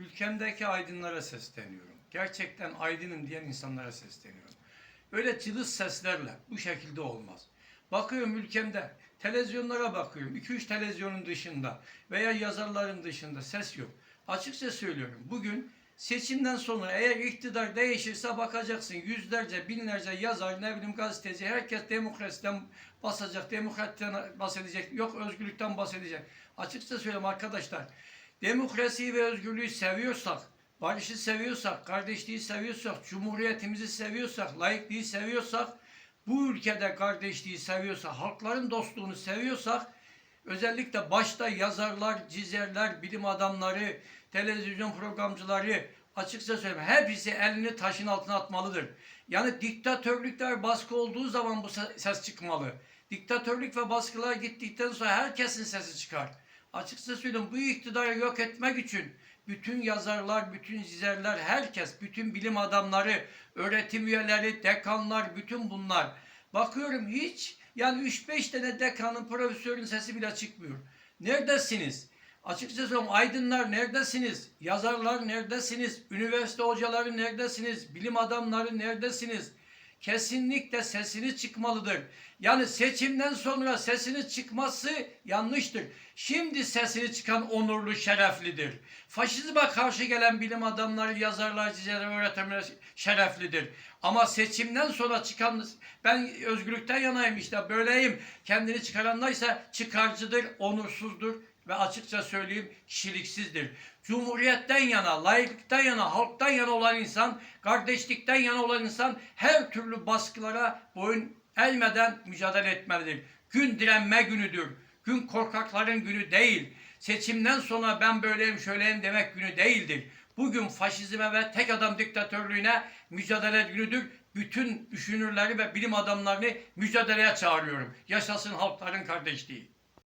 ülkemdeki aydınlara sesleniyorum. Gerçekten aydınım diyen insanlara sesleniyorum. Öyle cılız seslerle bu şekilde olmaz. Bakıyorum ülkemde televizyonlara bakıyorum. 2-3 televizyonun dışında veya yazarların dışında ses yok. Açıkça söylüyorum. Bugün seçimden sonra eğer iktidar değişirse bakacaksın yüzlerce, binlerce yazar, ne bileyim gazeteci, herkes demokrasiden basacak, demokrasiden bahsedecek, yok özgürlükten bahsedecek. Açıkça söylüyorum arkadaşlar. Demokrasiyi ve özgürlüğü seviyorsak, barışı seviyorsak, kardeşliği seviyorsak, cumhuriyetimizi seviyorsak, laikliği seviyorsak, bu ülkede kardeşliği seviyorsak, halkların dostluğunu seviyorsak, özellikle başta yazarlar, çizerler, bilim adamları, televizyon programcıları, açıkça söyleyeyim hepsi elini taşın altına atmalıdır. Yani diktatörlükler baskı olduğu zaman bu se- ses çıkmalı. Diktatörlük ve baskılar gittikten sonra herkesin sesi çıkar. Açıkça söyleyeyim bu iktidarı yok etmek için bütün yazarlar, bütün çizerler, herkes, bütün bilim adamları, öğretim üyeleri, dekanlar, bütün bunlar. Bakıyorum hiç yani 3-5 tane dekanın, profesörün sesi bile çıkmıyor. Neredesiniz? Açıkça söylüyorum aydınlar neredesiniz? Yazarlar neredesiniz? Üniversite hocaları neredesiniz? Bilim adamları neredesiniz? Kesinlikle sesini çıkmalıdır. Yani seçimden sonra sesini çıkması yanlıştır. Şimdi sesini çıkan onurlu, şereflidir. Faşizme karşı gelen bilim adamları, yazarlar, çizerler, öğretmenler şereflidir. Ama seçimden sonra çıkan, ben özgürlükten yanayım işte böyleyim, kendini çıkaranlarsa çıkarcıdır, onursuzdur ve açıkça söyleyeyim kişiliksizdir. Cumhuriyetten yana, layıklıktan yana, halktan yana olan insan, kardeşlikten yana olan insan her türlü baskılara boyun eğmeden mücadele etmelidir. Gün direnme günüdür. Gün korkakların günü değil. Seçimden sonra ben böyleyim şöyleyim demek günü değildir. Bugün faşizme ve tek adam diktatörlüğüne mücadele günüdür. Bütün düşünürleri ve bilim adamlarını mücadeleye çağırıyorum. Yaşasın halkların kardeşliği.